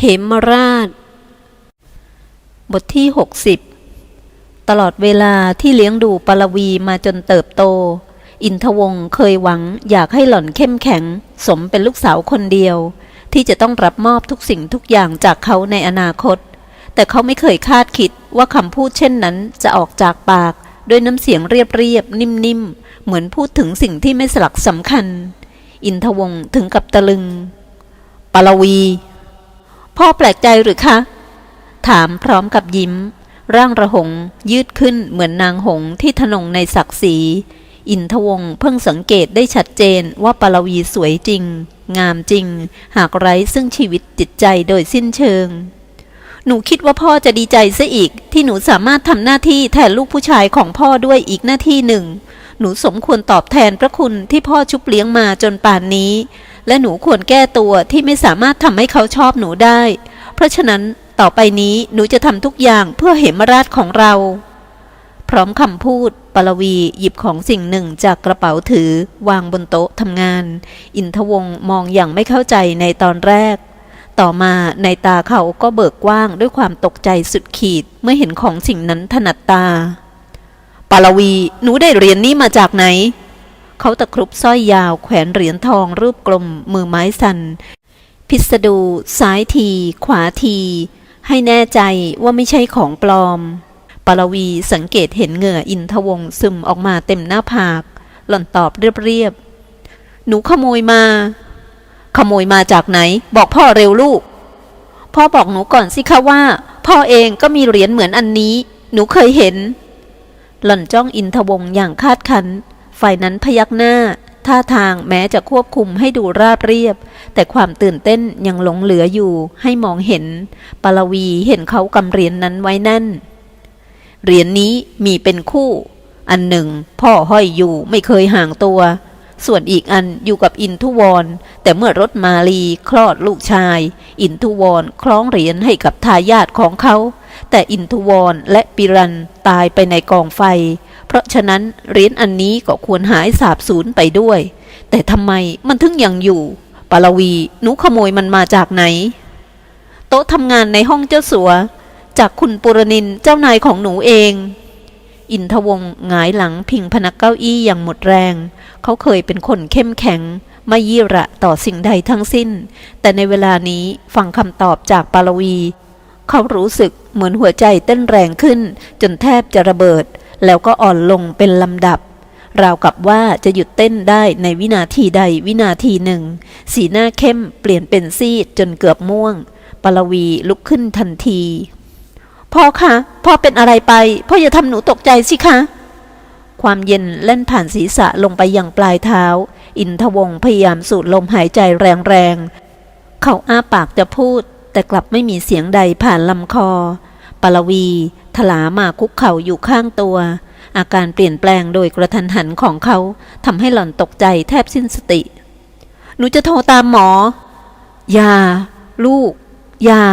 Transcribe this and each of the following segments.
เหมราช บทที่ 60 ตลอดเวลาที่เลี้ยงดูปลวีมาจนเติบโต อินทวงศ์เคยหวังอยากให้หล่อนเข้มแข็ง สมเป็นลูกสาวคนเดียว ที่จะต้องรับมอบทุกสิ่งทุกอย่างจากเขาในอนาคต แต่เขาไม่เคยคาดคิดว่าคำพูดเช่นนั้นจะออกจากปาก ด้วยน้ำเสียงเรียบๆนิ่มๆ เหมือนพูดถึงสิ่งที่ไม่สลักสำคัญ อินทวงศ์ถึงกับตะลึงปลวี พ่อแปลกใจหรือคะ ถามพร้อมกับยิ้ม ร่างระหงยืดขึ้นเหมือนนางหงที่ทนงในศักดิ์ศรีอินทวงศ์เพิ่งสังเกตได้ชัดเจนว่าปลวีสวยจริง งามจริง หากไร้ซึ่งชีวิตจิตใจโดยสิ้นเชิง หนูคิดว่าพ่อจะดีใจซะอีก ที่หนูสามารถทำหน้าที่แทนลูกผู้ชายของพ่อด้วยอีกหน้าที่หนึ่ง หนูสมควรตอบแทนพระคุณที่พ่อชุบเลี้ยงมาจนป่านนี้ และหนูควรแก้ตัวที่ไม่สามารถทำให้เขาชอบหนูได้ เพราะฉะนั้นต่อไปนี้หนูจะทำทุกอย่างเพื่อเหมราชของเรา พร้อมคำพูดปลวีหยิบของสิ่งหนึ่งจากกระเป๋าถือวางบนโต๊ะทำงาน อินทวงมองอย่างไม่เข้าใจในตอนแรก ต่อมาในตาเขาก็เบิกกว้างด้วยความตกใจสุดขีดเมื่อเห็นของสิ่งนั้นถนัดตาปลวีหนูได้เรียญนี้มาจากไหน เขาตะครุบสร้อยยาวแขวนเหรียญทองรูปกลมมือไม้สัน พิสดูซ้ายที ขวาที ให้แน่ใจว่าไม่ใช่ของปลอมปลวีสังเกตเห็นเหงื่ออินทวงศ์ซึมออกมาเต็มหน้าผาก หล่อนตอบเรียบๆ หนูขโมยมา ขโมยมาจากไหน บอกพ่อเร็วลูก พ่อบอกหนูก่อนสิคะว่า พ่อเองก็มีเหรียญเหมือนอันนี้ หนูเคยเห็น หล่อนจ้องอินทวงศ์อย่างคาดคัน ฝ่ายนั้นพยักหน้า ท่าทางแม้จะควบคุมให้ดูราบเรียบ แต่ความตื่นเต้นยังหลงเหลืออยู่ให้มองเห็น ปลวีเห็นเขากำเหรียญนนั้นไว้แน่น เหรียญนนี้มีเป็นคู่ อันหนึ่ง พ่อห้อยอยู่ไม่เคยห่างตัว ส่วนอีกอันอยู่กับอินทุวร แต่เมื่อรถมาลีคลอดลูกชาย อินทุวรคล้องเหรียญให้กับทายาทของเขาแต่อินทุวรและปิรันตายไปในกองไฟ เพราะฉะนั้นเหรียญอันนี้ก็ควรหายสาบสูญไปด้วย แต่ทำไมมันถึงยังอยู่ปาลวีหนูขโมยมันมาจากไหน โต๊ะทำงานในห้องเจ้าสัว จากคุณปุรนินเจ้านายของหนูเอง อินทวงหงายหลังพิงพนักเก้าอี้อย่างหมดแรง เขาเคยเป็นคนเข้มแข็งไม่ยี่ระต่อสิ่งใดทั้งสิ้น แต่ในเวลานี้ฟังคำตอบจากปารวี เขารู้สึกเหมือนหัวใจเต้นแรงขึ้นจนแทบจะระเบิด แล้วก็อ่อนลงเป็นลำดับ ราวกับว่าจะหยุดเต้นได้ในวินาทีใดวินาทีหนึ่ง สีหน้าเข้มเปลี่ยนเป็นซีดจนเกือบม่วงปลวีลุกขึ้นทันที พ่อคะ พ่อเป็นอะไรไป พ่ออย่าทำหนูตกใจสิคะ ความเย็นเล่นผ่านศีรษะลงไปยังปลายเท้า อินทวงพยายามสูดลมหายใจแรงๆ เขาอ้าปากจะพูด แต่กลับไม่มีเสียงใดผ่านลำคอปลวี ถลามาคุกเข่าอยู่ข้างตัว อาการเปลี่ยนแปลงโดยกระทันหันของเขาทำให้หล่อนตกใจแทบสิ้นสติ หนูจะโทรตามหมออย่าลูกอย่า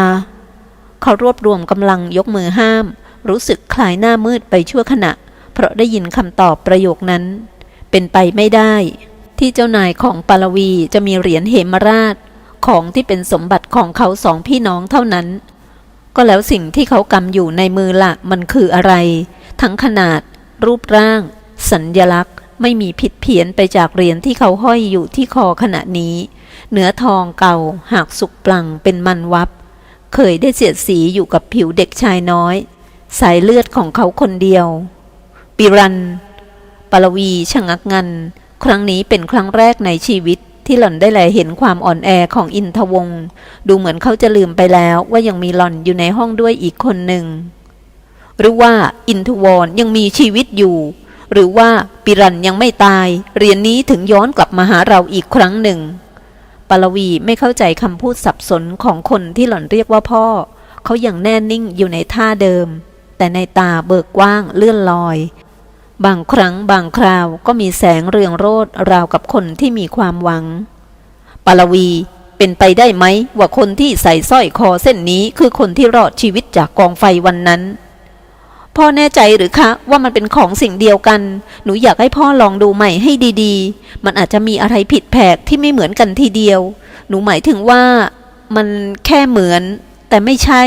เขารวบรวมกำลังยกมือห้าม รู้สึกคลายหน้ามืดไปชั่วขณะ เพราะได้ยินคำตอบประโยคนั้น เป็นไปไม่ได้ ที่เจ้านายของปารวีจะมีเหรียญเหมราชของที่เป็นสมบัติของเขาสองพี่น้องเท่านั้น ก็แล้วสิ่งที่เขากำอยู่ในมือละมันคืออะไร ทั้งขนาด รูปร่าง สัญญลักษณ์ ไม่มีผิดเพี้ยนไปจากเหรียญที่เขาห้อยอยู่ที่คอขณะนี้เนื้อทองเก่าหากสุกปลังเป็นมันวับ เคยได้เสียดสีอยู่กับผิวเด็กชายน้อย สายเลือดของเขาคนเดียว ปิรันปลวีชะงักงัน ครั้งนี้เป็นครั้งแรกในชีวิต ที่หล่อนได้แลเห็นความอ่อนแอของอินทวงศ์ดูเหมือนเขาจะลืมไปแล้วว่ายังมีหล่อนอยู่ในห้องด้วยอีกคนหนึ่ง หรือว่าอินทวรยังมีชีวิตอยู่ หรือว่าปิรันยังไม่ตาย เรียนนี้ถึงย้อนกลับมาหาเราอีกครั้งหนึ่งปลวีไม่เข้าใจคำพูดสับสนของคนที่หล่อนเรียกว่าพ่อ เขายังแน่นิ่งอยู่ในท่าเดิม แต่ในตาเบิกกว้างเลื่อนลอย บางครั้งบางคราวก็มีแสงเรืองโรดราวกับคนที่มีความหวัง ปาลวีเป็นไปได้ไหมว่าคนที่ใส่สร้อยคอเส้นนี้คือคนที่รอดชีวิตจากกองไฟวันนั้น พ่อแน่ใจหรือคะว่ามันเป็นของสิ่งเดียวกัน หนูอยากให้พ่อลองดูใหม่ให้ดีๆ มันอาจจะมีอะไรผิดแผกที่ไม่เหมือนกันทีเดียว หนูหมายถึงว่ามันแค่เหมือน แต่ไม่ใช่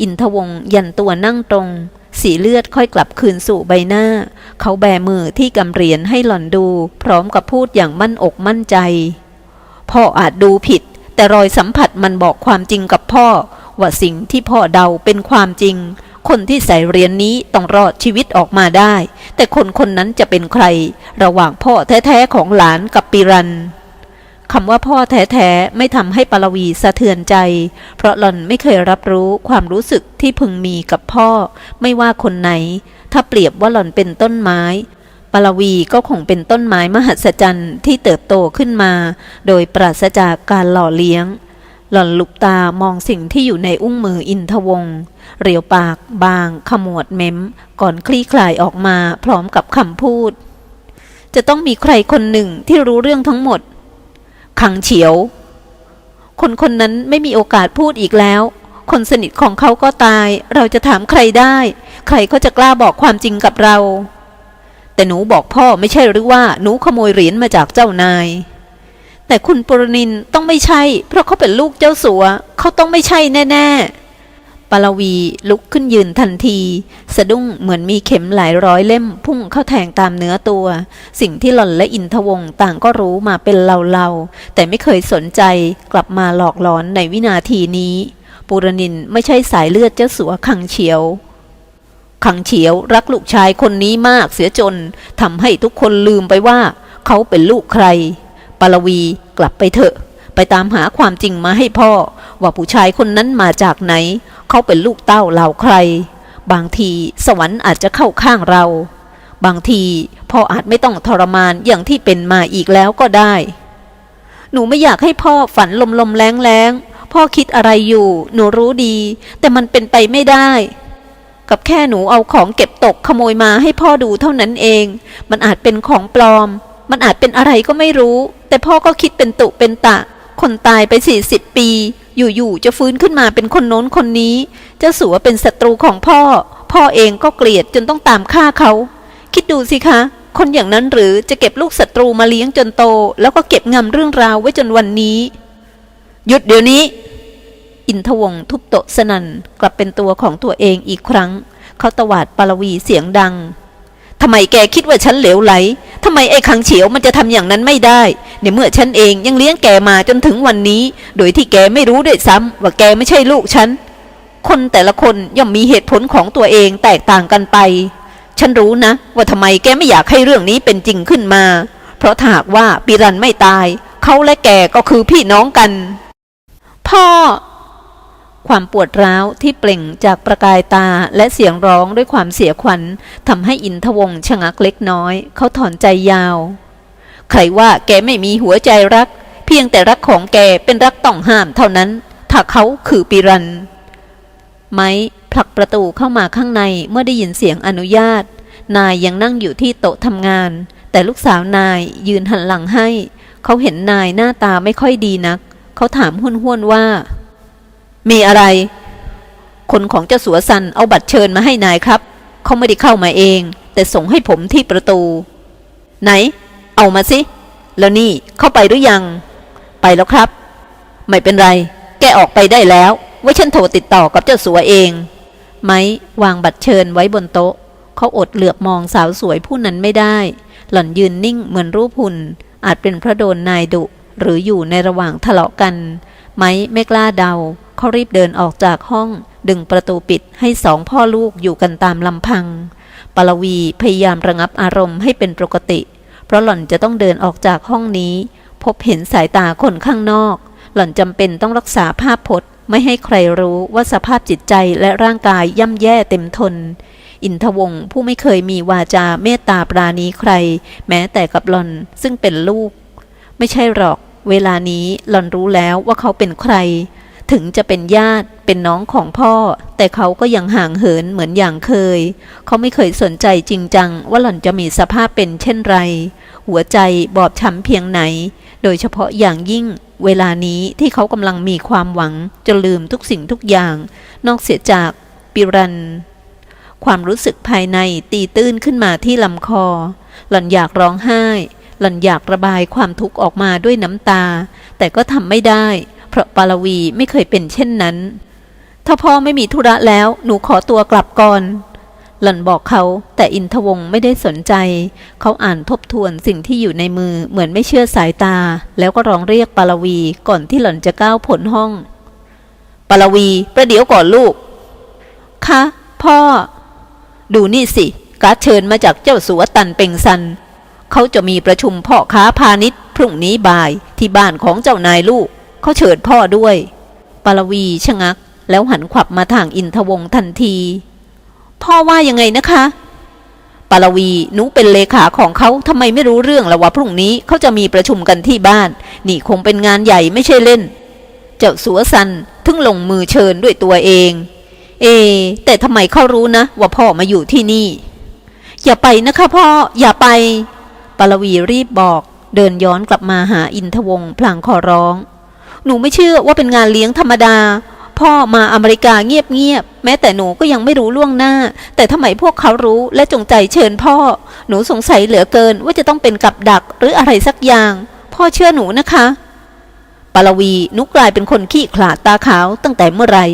อินทวงยันตัวนั่งตรง สีเลือดค่อยกลับคืนสู่ใบหน้า เขาแบมือที่กำเหรียญให้หล่อนดู พร้อมกับพูดอย่างมั่นอกมั่นใจ พ่ออาจดูผิด แต่รอยสัมผัสมันบอกความจริงกับพ่อ ว่าสิ่งที่พ่อเดาเป็นความจริง คนที่ใส่เหรียญนนี้ต้องรอดชีวิตออกมาได้ แต่คนคนนั้นจะเป็นใคร ระหว่างพ่อแท้ๆของหลานกับปิรัน คำว่าพ่อแท้ๆไม่ทำให้ปลวีสะเทือนใจ เพราะหล่อนไม่เคยรับรู้ความรู้สึกที่พึงมีกับพ่อ ไม่ว่าคนไหน ถ้าเปรียบว่าหล่อนเป็นต้นไม้ปลวีก็คงเป็นต้นไม้มหัศจรรย์ที่เติบโตขึ้นมา โดยปราศจากการหล่อเลี้ยง หล่อนลุกตามองสิ่งที่อยู่ในอุ้งมืออินทวงศ์เรียวปากบาง ขมวดเม้ม ก่อนคลี่คลายออกมาพร้อมกับคำพูด จะต้องมีใครคนหนึ่งที่รู้เรื่องทั้งหมด ขังเฉียว คนคนนั้นไม่มีโอกาสพูดอีกแล้ว คนสนิทของเขาก็ตาย เราจะถามใครได้ ใครก็จะกล้าบอกความจริงกับเรา แต่หนูบอกพ่อไม่ใช่หรือว่าหนูขโมยเหรียญมาจากเจ้านาย แต่คุณปรนินต้องไม่ใช่ เพราะเขาเป็นลูกเจ้าสัว เขาต้องไม่ใช่แน่ ๆ ปลวีลุกขึ้นยืนทันที สะดุ้งเหมือนมีเข็มหลายร้อยเล่ม พุ่งเข้าแทงตามเนื้อตัว สิ่งที่หล่อนและอินทวงศ์ต่างก็รู้มาเป็นเล่าๆแต่ไม่เคยสนใจกลับมาหลอกหลอนในวินาทีนี้ ปุรนินไม่ใช่สายเลือดเจ้าสัวขังเฉียวขังเฉียวรักลูกชายคนนี้มากเสียจนทำให้ทุกคนลืมไปว่า เขาเป็นลูกใครปลวีกลับไปเถอะ ไปตามหาความจริงมาให้พ่อ ว่าผู้ชายคนนั้นมาจากไหน เขาเป็นลูกเต้าเหล่าใคร บางทีสวรรค์อาจจะเข้าข้างเรา บางทีพ่ออาจไม่ต้องทรมานอย่างที่เป็นมาอีกแล้วก็ได้ หนูไม่อยากให้พ่อฝันลมลมๆแรงแรงๆพ่อคิดอะไรอยู่ หนูรู้ดี แต่มันเป็นไปไม่ได้ กับแค่หนูเอาของเก็บตกขโมยมาให้พ่อดูเท่านั้นเอง มันอาจเป็นของปลอม มันอาจเป็นอะไรก็ไม่รู้ แต่พ่อก็คิดเป็นตุเป็นตะ คนตายไปสี่สิบปี อยู่ๆจะฟื้นขึ้นมาเป็นคนโน้นคนนี้ เจ้าสัวเป็นศัตรูของพ่อ พ่อเองก็เกลียดจนต้องตามฆ่าเขา คิดดูสิคะ คนอย่างนั้นหรือจะเก็บลูกศัตรูมาเลี้ยงจนโต แล้วก็เก็บงำเรื่องราวไว้จนวันนี้ หยุดเดี๋ยวนี้ อินทวงศ์ทุบโตะสนันกลับเป็นตัวของตัวเองอีกครั้ง เขาตวาดปารวีเสียงดัง ทำไมแกคิดว่าฉันเหลวไหลทำไมไอ้ขังเฉียวมันจะทำอย่างนั้นไม่ได้ในเมื่อฉันเองยังเลี้ยงแกมาจนถึงวันนี้ โดยที่แกไม่รู้ด้วยซ้ำว่าแกไม่ใช่ลูกฉัน คนแต่ละคนย่อมมีเหตุผลของตัวเองแตกต่างกันไป ฉันรู้นะ ว่าทำไมแกไม่อยากให้เรื่องนี้เป็นจริงขึ้นมา เพราะถ้าหากว่าปิรันไม่ตาย เขาและแกก็คือพี่น้องกัน พ่อ ความปวดร้าวที่เปล่งจากประกายตาและเสียงร้องด้วยความเสียขวัญทำให้อินทวงชะงักเล็กน้อย เขาถอนใจยาว ใครว่าแกไม่มีหัวใจรัก เพียงแต่รักของแกเป็นรักต้องห้ามเท่านั้น ถ้าเขาคือปิรัน ไม้ผลักประตูเข้ามาข้างในเมื่อได้ยินเสียงอนุญาต นายยังนั่งอยู่ที่โต๊ะทำงาน แต่ลูกสาวนายยืนหันหลังให้ เขาเห็นนายหน้าตาไม่ค่อยดีนัก เขาถามห้วนๆว่า มีอะไร คนของเจ้าสัวซันเอาบัตรเชิญมาให้นายครับ เขาไม่ได้เข้ามาเอง แต่ส่งให้ผมที่ประตู ไหน เอามาสิ แล้วนี่เข้าไปหรือยัง ไปแล้วครับ ไม่เป็นไร แกออกไปได้แล้วไว้ฉันโทรติดต่อกับเจ้าสัวเอง ไม้วางบัตรเชิญไว้บนโต๊ะ เขาอดเหลือบมองสาวสวยผู้นั้นไม่ได้ หล่อนยืนนิ่งเหมือนรูปหุ่น อาจเป็นพระโดนนายดุ หรืออยู่ในระหว่างทะเลาะกัน ไม้ไม่กล้าเดา เขารีบเดินออกจากห้อง ดึงประตูปิดให้สองพ่อลูกอยู่กันตามลำพัง ปลวีพยายามระงับอารมณ์ให้เป็นปกติ เพราะหล่อนจะต้องเดินออกจากห้องนี้ พบเห็นสายตาคนข้างนอก หล่อนจำเป็นต้องรักษาภาพพจน์ ไม่ให้ใครรู้ว่าสภาพจิตใจและร่างกายย่ำแย่เต็มทนอินทวงศ์ผู้ไม่เคยมีวาจาเมตตาปราณีใคร แม้แต่กับหล่อนซึ่งเป็นลูก ไม่ใช่หรอก เวลานี้หล่อนรู้แล้วว่าเขาเป็นใคร ถึงจะเป็นญาติเป็นน้องของพ่อ แต่เขาก็ยังห่างเหินเหมือนอย่างเคย เขาไม่เคยสนใจจริงจัง ว่าหล่อนจะมีสภาพเป็นเช่นไร หัวใจบอบช้ำเพียงไหน โดยเฉพาะอย่างยิ่ง เวลานี้ที่เขากำลังมีความหวังจนลืมทุกสิ่งทุกอย่าง นอกเสียจากปิรัน ความรู้สึกภายในตีตื้นขึ้นมาที่ลำคอ หล่อนอยากร้องไห้ หล่อนอยากระบายความทุกข์ออกมาด้วยน้ำตา แต่ก็ทำไม่ได้ เพราะปารวีไม่เคยเป็นเช่นนั้น ถ้าพ่อไม่มีธุระแล้วหนูขอตัวกลับก่อน หล่อนบอกเขาแต่อินทวงไม่ได้สนใจ เขาอ่านทบทวนสิ่งที่อยู่ในมือเหมือนไม่เชื่อสายตา แล้วก็ร้องเรียกปารวีก่อนที่หล่อนจะก้าวผลห้องปารวีประเดี๋ยวก่อนลูก คะ พ่อ ดูนี่สิ การเชิญมาจากเจ้าสัวตันเป็งซัน เขาจะมีประชุมพ่อค้าพาณิชย์พรุ่งนี้บ่ายที่บ้านของเจ้านายลูก เขาเชิญพ่อด้วยปารวีชะงัก แล้วหันขวับมาทางอินทวงทันที พ่อว่ายังไงนะคะปารวีหนูเป็นเลขาของเขาทำไมไม่รู้เรื่องละว่าพรุ่งนี้เขาจะมีประชุมกันที่บ้าน นี่คงเป็นงานใหญ่ไม่ใช่เล่น เจ้าสัวซันถึงลงมือเชิญด้วยตัวเอง เอ แต่ทำไมเขารู้นะ ว่าพ่อมาอยู่ที่นี่ อย่าไปนะคะพ่อ อย่าไปปารวีรีบบอก เดินย้อนกลับมาหาอินทวงพลางขอร้อง หนูไม่เชื่อว่าเป็นงานเลี้ยงธรรมดา พ่อมาอเมริกาเงียบๆแม้แต่หนูก็ยังไม่รู้ล่วงหน้า แต่ทำไมพวกเขารู้และจงใจเชิญพ่อ หนูสงสัยเหลือเกินว่าจะต้องเป็นกับดักหรืออะไรสักอย่าง พ่อเชื่อหนูนะคะปารวีนุกลายเป็นคนขี้ขลาดตาขาวตั้งแต่เมื่อไหร่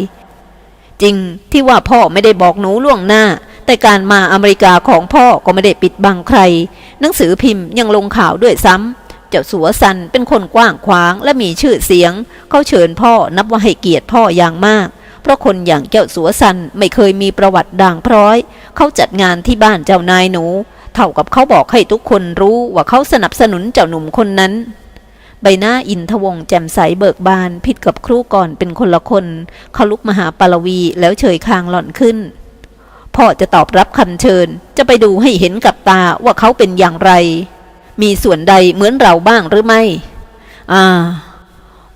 จริงที่ว่าพ่อไม่ได้บอกหนูล่วงหน้า แต่การมาอเมริกาของพ่อก็ไม่ได้ปิดบังใคร หนังสือพิมพ์ยังลงข่าวด้วยซ้ำ เจ้าสัวซันเป็นคนกว้างขวางและมีชื่อเสียง เขาเชิญพ่อนับว่าให้เกียรติพ่ออย่างมาก เพราะคนอย่างเจ้าสัวซันไม่เคยมีประวัติด่างพร้อย เขาจัดงานที่บ้านเจ้านายหนู เท่ากับเขาบอกให้ทุกคนรู้ว่าเขาสนับสนุนเจ้าหนุ่มคนนั้นใบหน้าอินทวงแจ่มใสเบิกบานผิดกับครู่ก่อนเป็นคนละคน เขาลุกมาหาปารวีแล้วเฉยคางหล่อนขึ้น พ่อจะตอบรับคำเชิญ จะไปดูให้เห็นกับตาว่าเขาเป็นอย่างไร มีส่วนใดเหมือนเราบ้างหรือไม่ อ่า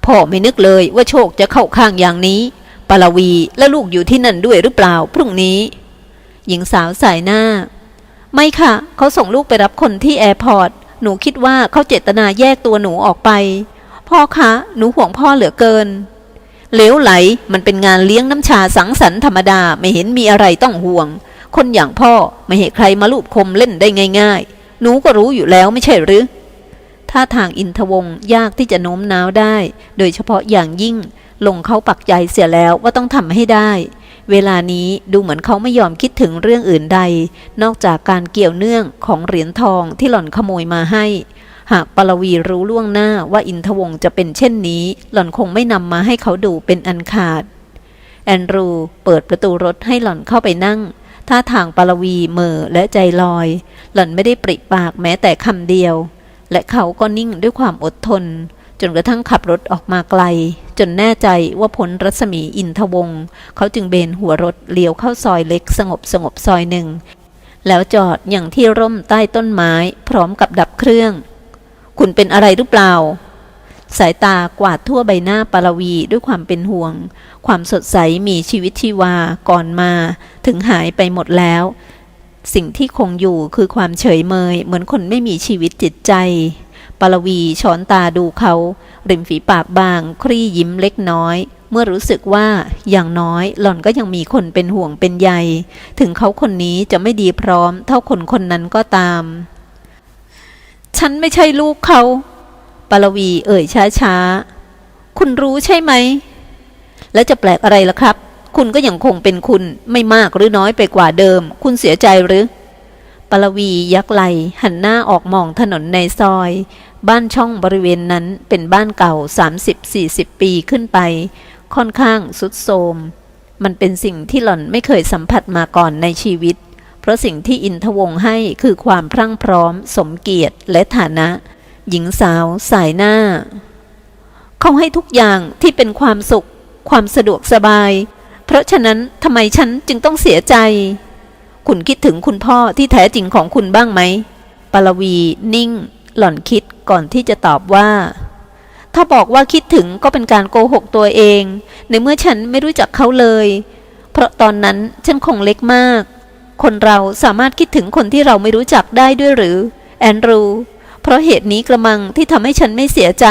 พ่อไม่นึกเลยว่าโชคจะเข้าข้างอย่างนี้ปารวีและลูกอยู่ที่นั่นด้วยหรือเปล่าพรุ่งนี้ หญิงสาวสายหน้า ไม่ค่ะ เขาส่งลูกไปรับคนที่แอร์พอร์ต หนูคิดว่าเขาเจตนาแยกตัวหนูออกไป พ่อคะ หนูห่วงพ่อเหลือเกินเหลวไหล มันเป็นงานเลี้ยงน้ำชาสังสรรค์ธรรมดาไม่เห็นมีอะไรต้องห่วง คนอย่างพ่อไม่ให้ใครมาลูบคมเล่นได้ง่ายๆ หนูก็รู้อยู่แล้วไม่ใช่หรือท่าทางอินทวงยากที่จะโน้มน้าวได้ โดยเฉพาะอย่างยิ่งลงเขาปักใจเสียแล้วว่าต้องทำให้ได้ เวลานี้ดูเหมือนเขาไม่ยอมคิดถึงเรื่องอื่นใด นอกจากการเกี่ยวเนื่องของเหรียญทองที่หล่อนขโมยมาให้ หากปารวีรู้ล่วงหน้าว่าอินทวงจะเป็นเช่นนี้ หล่อนคงไม่นำมาให้เขาดูเป็นอันขาด แอนดรูเปิดประตูรถให้หล่อนเข้าไปนั่ง ท่าทางปารวีเม่อและใจลอย หล่อนไม่ได้ปริปากแม้แต่คำเดียว และเขาก็นิ่งด้วยความอดทน จนกระทั่งขับรถออกมาไกล จนแน่ใจว่าพ้นรัศมีอินทวงศ์เขาจึงเบนหัวรถเลี้ยวเข้าซอยเล็กสงบสงบซอยหนึ่ง แล้วจอดอย่างที่ร่มใต้ต้นไม้ พร้อมกับดับเครื่อง คุณเป็นอะไรหรือเปล่า สายตากวาดทั่วใบหน้าปารวีด้วยความเป็นห่วง ความสดใสมีชีวิตชีวาก่อนมา ถึงหายไปหมดแล้ว สิ่งที่คงอยู่คือความเฉยเมย เหมือนคนไม่มีชีวิตจิตใจปารวีช้อนตาดูเขา ริมฝีปากบาง ครี่ยิ้มเล็กน้อย เมื่อรู้สึกว่าอย่างน้อยหล่อนก็ยังมีคนเป็นห่วงเป็นใยถึงเขาคนนี้จะไม่ดีพร้อม เท่าคนคนนั้นก็ตาม ฉันไม่ใช่ลูกเขา ปารวีเอ่ยช้าๆ คุณรู้ใช่ไหม แล้วจะแปลกอะไรล่ะครับ คุณก็ยังคงเป็นคุณไม่มากหรือน้อยไปกว่าเดิม คุณเสียใจหรือปารวียักไหลหันหน้าออกมองถนนในซอย บ้านช่องบริเวณนั้นเป็นบ้านเก่า 30-40 ปีขึ้นไป ค่อนข้างสุดโทมมันเป็นสิ่งที่หล่อนไม่เคยสัมผัสมาก่อนในชีวิต เพราะสิ่งที่อินทวงให้คือความพรั่งพร้อม สมเกียรติและฐานะ หญิงสาวสายหน้า เขาให้ทุกอย่างที่เป็นความสุข ความสะดวกสบาย เพราะฉะนั้นทำไมฉันจึงต้องเสียใจ คุณคิดถึงคุณพ่อที่แท้จริงของคุณบ้างไหมปารวีนิ่ง หล่อนคิดก่อนที่จะตอบว่า ถ้าบอกว่าคิดถึงก็เป็นการโกหกตัวเอง ในเมื่อฉันไม่รู้จักเขาเลย เพราะตอนนั้นฉันคงเล็กมาก คนเราสามารถคิดถึงคนที่เราไม่รู้จักได้ด้วยหรือ แอนดรู เพราะเหตุนี้กระมังที่ทำให้ฉันไม่เสียใจ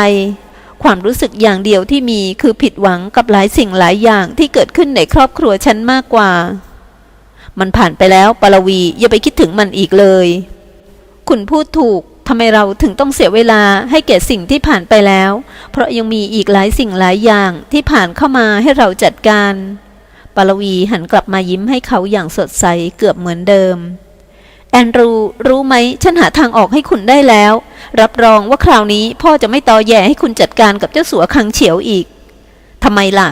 ความรู้สึกอย่างเดียวที่มีคือผิดหวังกับหลายสิ่งหลายอย่างที่เกิดขึ้นในครอบครัวฉันมากกว่า มันผ่านไปแล้วปารวีอย่าไปคิดถึงมันอีกเลย คุณพูดถูกทำไมเราถึงต้องเสียเวลาให้แก่สิ่งที่ผ่านไปแล้ว เพราะยังมีอีกหลายสิ่งหลายอย่างที่ผ่านเข้ามาให้เราจัดการปารวีหันกลับมายิ้มให้เขาอย่างสดใสเกือบเหมือนเดิม แอนดรูรู้ไหมฉันหาทางออกให้คุณได้แล้ว รับรองว่าคราวนี้พ่อจะไม่ตอแย่ให้คุณจัดการกับเจ้าสัวคังเฉียวอีกทำไมล่ะ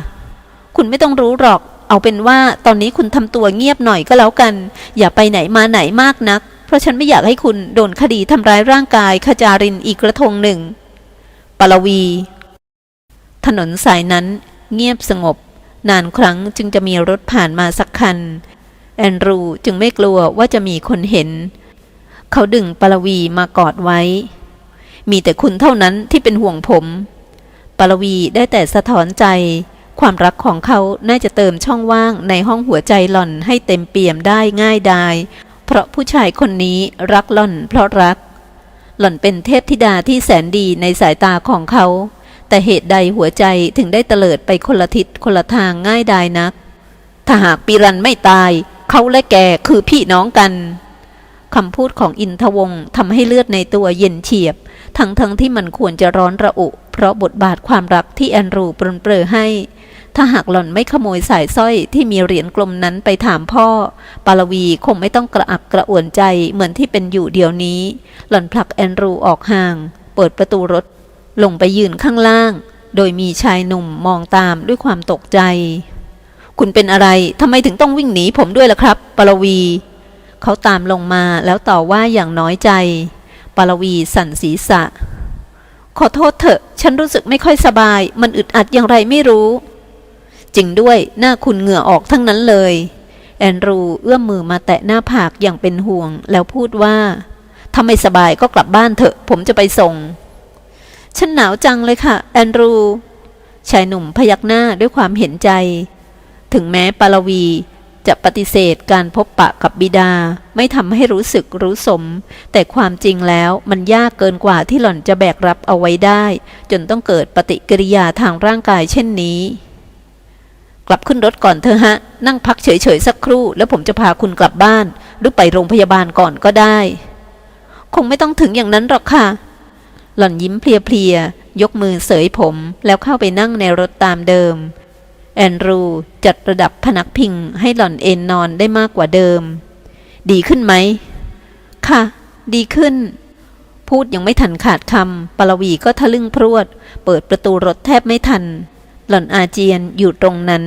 คุณไม่ต้องรู้หรอก เอาเป็นว่าตอนนี้คุณทำตัวเงียบหน่อยก็แล้วกัน อย่าไปไหนมาไหนมากนัก เพราะฉันไม่อยากให้คุณโดนคดีทำร้ายร่างกายขจารินอีกกระทงหนึ่งปารวี ถนนสายนั้นเงียบสงบ นานครั้งจึงจะมีรถผ่านมาสักคัน แอนดรูจึงไม่กลัวว่าจะมีคนเห็น เขาดึงปารวีมากอดไว้ มีแต่คุณเท่านั้นที่เป็นห่วงผม ปารวีได้แต่สะท้อนใจ ความรักของเขาน่าจะเติมช่องว่างในห้องหัวใจหล่อนให้เต็มเปี่ยมได้ง่ายดาย เพราะผู้ชายคนนี้รักหล่อนเพราะรัก หล่อนเป็นเทพธิดาที่แสนดีในสายตาของเขา แต่เหตุใดหัวใจถึงได้เตลิดไปคนละทิศคนละทางง่ายดายนัก ถ้าหากปีรันไม่ตาย เขาและแกคือพี่น้องกันคำพูดของอินทวงศ์ทำให้เลือดในตัวเย็นเฉียบ ทั้งทั้งที่มันควรจะร้อนระอุ เพราะบทบาทความรักที่แอนรูปรนเปรอให้ ถ้าหากหล่อนไม่ขโมยสายสร้อยที่มีเหรียญกลมนั้นไปถามพ่อ ปาลวีคงไม่ต้องกระอักกระอ่วนใจเหมือนที่เป็นอยู่เดี๋ยวนี้ หล่อนผลักแอนรูออกห่าง เปิดประตูรถ ลงไปยืนข้างล่าง โดยมีชายหนุ่มมองตามด้วยความตกใจ คุณเป็นอะไรทำไมถึงต้องวิ่งหนีผมด้วยล่ะครับปารวี เขาตามลงมาแล้วต่อว่าอย่างน้อยใจปารวีสั่นศีรษะ ขอโทษเถอะ ฉันรู้สึกไม่ค่อยสบาย มันอึดอัดอย่างไรไม่รู้ จริงด้วยหน้าคุณเหงื่อออกทั้งนั้นเลย แอนดรูเอื้อมมือมาแตะหน้าผากอย่างเป็นห่วง แล้วพูดว่าถ้าไม่สบายก็กลับบ้านเถอะ ผมจะไปส่ง ฉันหนาวจังเลยค่ะ แอนดรูชายหนุ่มพยักหน้าด้วยความเห็นใจ ถึงแม้ปารวี จะปฏิเสธการพบปะกับบิดาไม่ทำให้รู้สึกรู้สม แต่ความจริงแล้วมันยากเกินกว่าที่หล่อนจะแบกรับเอาไว้ได้ จนต้องเกิดปฏิกิริยาทางร่างกายเช่นนี้ กลับขึ้นรถก่อนเธอะฮะ นั่งพักเฉยๆสักครู่ แล้วผมจะพาคุณกลับบ้าน หรือไปโรงพยาบาลก่อนก็ได้ คงไม่ต้องถึงอย่างนั้นหรอกค่ะ หล่อนยิ้มเพลียๆยกมือเสยผมแล้วเข้าไปนั่งในรถตามเดิม แอนดรู จัดระดับพนักพิงให้หล่อนเอนนอนได้มากกว่าเดิม ดีขึ้นไหม ค่ะ ดีขึ้น พูดยังไม่ทันขาดคำปารวีก็ทะลึ่งพรวด เปิดประตูรถแทบไม่ทัน หล่อนอาเจียนอยู่ตรงนั้น